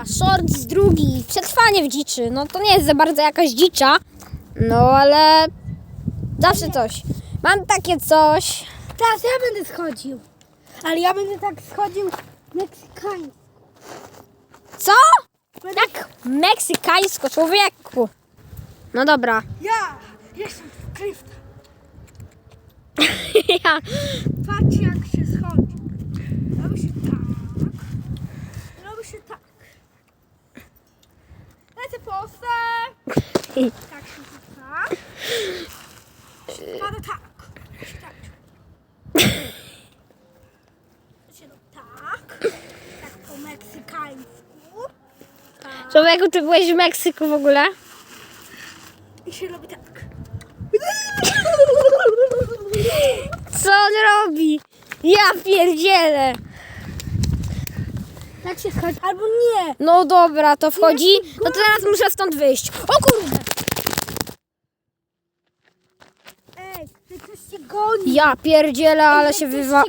A shorts drugi, przetrwanie w dziczy. No to nie jest za bardzo jakaś dzicza, no ale zawsze coś. Mam takie coś. Teraz ja będę schodził. Ale ja będę tak schodził meksykański. Co? Jak meksykańsko, człowieku. No dobra. Ja jestem Kryfta. ja. Patrzcie jak się schodzi. Robi się tak. Robi się tak. Lecę postę. Tak się tak. Pada tak. Tak. Się tak. Tak po meksykańsku. Tak. Człowieku, ty byłeś w Meksyku w ogóle? I się robi tak. Co on robi? Ja pierdzielę. Tak się schodzi. Albo nie. No dobra, to wchodzi. No to teraz muszę stąd wyjść. O kurde! Ej, ty ktoś się goni. Ja pierdzielę, ale się wywa...